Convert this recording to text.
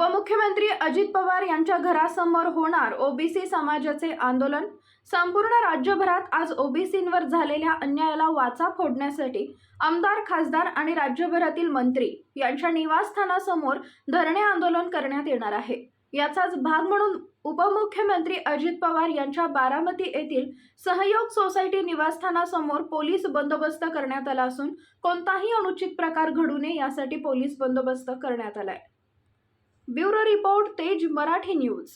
उपमुख्यमंत्री अजित पवार यांच्या घरासमोर होणार ओबीसी समाजाचे आंदोलन? संपूर्ण राज्यभरात आज ओबीसींवर झालेल्या अन्यायाला वाचा फोडण्यासाठी आमदार खासदार आणि राज्यभरातील मंत्री यांच्या निवासस्थानासमोर धरणे आंदोलन करण्यात येणार आहे. याचाच भाग म्हणून उपमुख्यमंत्री अजित पवार यांच्या बारामती येथील सहयोग सोसायटी निवासस्थानासमोर पोलीस बंदोबस्त करण्यात आला असून कोणताही अनुचित प्रकार घडू नये यासाठी पोलीस बंदोबस्त करण्यात आलाय. ब्युरो रिपोर्ट तेज मराठी न्यूज.